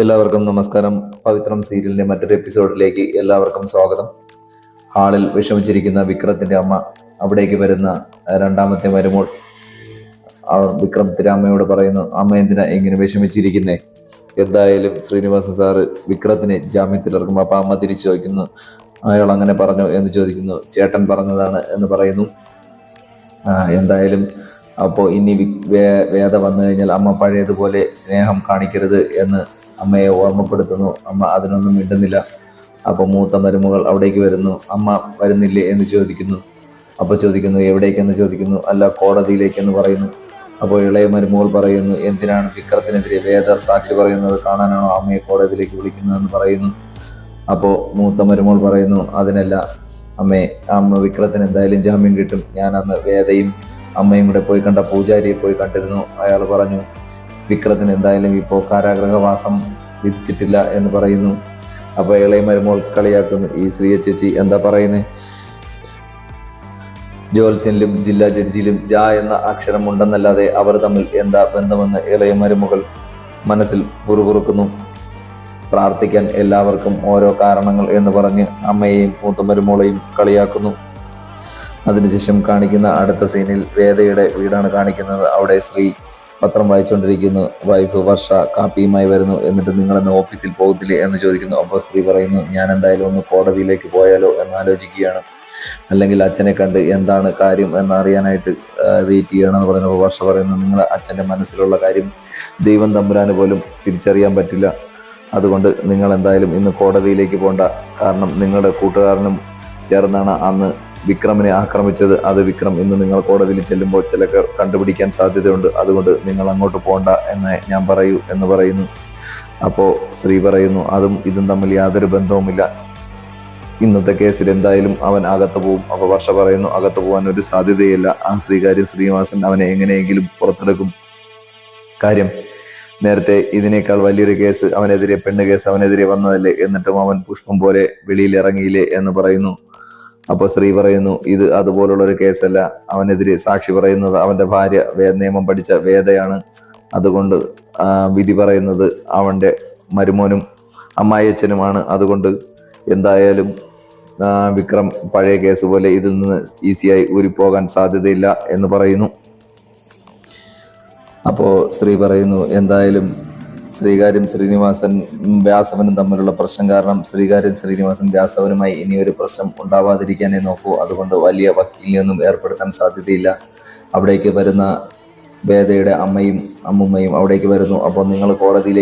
എല്ലാവർക്കും നമസ്കാരം. പവിത്രം സീരിയലിന്റെ മറ്റൊരു എപ്പിസോഡിലേക്ക് എല്ലാവർക്കും സ്വാഗതം. ഹാളിൽ വിഷമിച്ചിരിക്കുന്ന വിക്രത്തിന്റെ അമ്മ അവിടേക്ക് വരുന്ന രണ്ടാമത്തെ അവർ വിക്രം തിരാമ്മയോട് പറയുന്നു അമ്മ എന്തിനാ ഇങ്ങനെ വിഷമിച്ചിരിക്കുന്നേ? എന്തായാലും ശ്രീനിവാസൻ സാറ് വിക്രത്തിനെ ജാമ്യത്തിൽ ഇറക്കുമ്പോൾ അപ്പൊ അമ്മ തിരിച്ചു ചോദിക്കുന്നു അയാൾ അങ്ങനെ പറഞ്ഞു എന്ന് ചോദിക്കുന്നു ചേട്ടൻ പറഞ്ഞതാണ് എന്ന് പറയുന്നു. എന്തായാലും അപ്പോൾ ഇനി വേദ വന്നു കഴിഞ്ഞാൽ അമ്മ പഴയതുപോലെ സ്നേഹം കാണിക്കരുത് എന്ന് അമ്മയെ ഓർമ്മപ്പെടുത്തുന്നു. അമ്മ അതിനൊന്നും മിണ്ടുന്നില്ല. അപ്പോൾ മൂത്ത മരുമകൾ അവിടേക്ക് വരുന്നു. അമ്മ വരുന്നില്ലേ എന്ന് ചോദിക്കുന്നു. അപ്പോൾ ചോദിക്കുന്നു എവിടേക്കെന്ന്? ചോദിക്കുന്നു. അല്ല കോടതിയിലേക്കെന്ന് പറയുന്നു. അപ്പോൾ ഇളയ മരുമകൾ പറയുന്നു എന്തിനാണ് വിക്രത്തിനെതിരെ വേദ സാക്ഷി പറയുന്നത്? കാണാനാണോ അമ്മയെ കോടതിയിലേക്ക് വിളിക്കുന്നതെന്ന് പറയുന്നു. അപ്പോൾ മൂത്ത മരുമകൾ പറയുന്നു അതിനല്ല. അമ്മേ അമ്മ വിക്രത്തിന് എന്തായാലും ജാമ്യം കിട്ടും. ഞാനന്ന് വേദയും അമ്മയും കൂടെ പോയി കണ്ട പൂജാരിയെ പോയി കണ്ടിരുന്നു. അയാൾ പറഞ്ഞു വിക്രത്തിന് എന്തായാലും ഇപ്പോൾ കാരാഗ്രഹവാസം വിധിച്ചിട്ടില്ല എന്ന് പറയുന്നു. അപ്പോൾ ഇളയ മരുമോൾ കളിയാക്കുന്നു. ഈ ശ്രീയ ചേച്ചി എന്താ പറയുന്നത് ജോത്സ്യനിലും ജില്ലാ ജഡ്ജിയിലും ജ എന്ന അക്ഷരം ഉണ്ടെന്നല്ലാതെ അവർ തമ്മിൽ എന്താ ബന്ധമെന്ന് ഇളയ മരുമകൾ മനസ്സിൽ പുറുപുറുക്കുന്നു. പ്രാർത്ഥിക്കാൻ എല്ലാവർക്കും ഓരോ കാരണങ്ങൾ എന്ന് പറഞ്ഞ് അമ്മയെയും മൂത്തമരുമോളെയും കളിയാക്കുന്നു. അതിനുശേഷം കാണിക്കുന്ന അടുത്ത സീനിൽ വേദയുടെ വീടാണ് കാണിക്കുന്നത്. അവിടെ ശ്രീ പത്രം വായിച്ചുകൊണ്ടിരിക്കുന്നു. വൈഫ് വർഷ കാപ്പിയുമായി വരുന്നു. എന്നിട്ട് നിങ്ങൾ എന്ന് ഓഫീസിൽ പോകത്തില്ലേ എന്ന് ചോദിക്കുന്നു. അപ്പോൾ സ്ത്രീ പറയുന്നു ഞാൻ എന്തായാലും ഒന്ന് കോടതിയിലേക്ക് പോയാലോ എന്ന് ആലോചിക്കുകയാണ്. അല്ലെങ്കിൽ അച്ഛനെ കണ്ട് എന്താണ് കാര്യം എന്നറിയാനായിട്ട് വെയിറ്റ് ചെയ്യണമെന്ന് പറയുന്നപ്പോൾ വർഷ പറയുന്നു നിങ്ങൾ അച്ഛന്റെ മനസ്സിലുള്ള കാര്യം ദൈവം തമ്പുരാന് പോലും തിരിച്ചറിയാൻ പറ്റില്ല. അതുകൊണ്ട് നിങ്ങൾ എന്തായാലും ഇന്ന് കോടതിയിലേക്ക് പോകണ്ട കാരണം നിങ്ങളുടെ കൂട്ടുകാരനും ചേർന്നാണ് അന്ന് വിക്രമിനെ ആക്രമിച്ചത് അത് വിക്രം ഇന്ന് നിങ്ങൾ കോടതിയിൽ ചെല്ലുമ്പോൾ ചിലക്ക് കണ്ടുപിടിക്കാൻ സാധ്യതയുണ്ട്. അതുകൊണ്ട് നിങ്ങൾ അങ്ങോട്ട് പോകണ്ട എന്ന് ഞാൻ പറയൂ എന്ന് പറയുന്നു. അപ്പോൾ ശ്രീ പറയുന്നു അതും ഇതും തമ്മിൽ യാതൊരു ബന്ധവുമില്ല. ഇന്നത്തെ കേസിൽ എന്തായാലും അവൻ അകത്ത് പോകും അപ്പോൾ വർഷ പറയുന്നു അകത്ത് പോകാൻ ഒരു സാധ്യതയില്ല. ആ ശ്രീകാര്യം ശ്രീനിവാസൻ അവനെ എങ്ങനെയെങ്കിലും പുറത്തെടുക്കും. കാര്യം നേരത്തെ ഇതിനേക്കാൾ വലിയൊരു കേസ് അവനെതിരെ പെണ്ണ് കേസ് അവനെതിരെ വന്നതല്ലേ? എന്നിട്ടും അവൻ പുഷ്പം പോലെ വെളിയിൽ ഇറങ്ങിയില്ലേ എന്ന് പറയുന്നു. അപ്പോൾ സ്ത്രീ പറയുന്നു ഇത് അതുപോലുള്ള ഒരു കേസല്ല. അവനെതിരെ സാക്ഷി പറയുന്നത് അവന്റെ ഭാര്യ നിയമം പഠിച്ച വേദയാണ്. അതുകൊണ്ട് വിധി പറയുന്നത് അവന്റെ മരുമോനും അമ്മായിയച്ഛനുമാണ്. അതുകൊണ്ട് എന്തായാലും വിക്രം പഴയ കേസ് പോലെ ഇതിൽ നിന്ന് ഈസിയായി ഊരിപ്പോകാൻ സാധ്യതയില്ല എന്ന് പറയുന്നു. അപ്പോൾ സ്ത്രീ പറയുന്നു എന്തായാലും ശ്രീകാര്യം ശ്രീനിവാസൻ വ്യാസവനും തമ്മിലുള്ള പ്രശ്നം കാരണം ശ്രീകാര്യം ശ്രീനിവാസൻ വ്യാസവനുമായി ഇനി ഒരു പ്രശ്നം ഉണ്ടാവാതിരിക്കാനേ നോക്കൂ. അതുകൊണ്ട് വലിയ വക്കീലിനെയൊന്നും ഏർപ്പെടുത്താൻ സാധ്യതയില്ല. അവിടേക്ക് വരുന്ന വേദയുടെ അമ്മയും അമ്മുമ്മയും അവിടേക്ക് വരുന്നു. അപ്പോൾ നിങ്ങൾ കോടതിയിലേക്ക്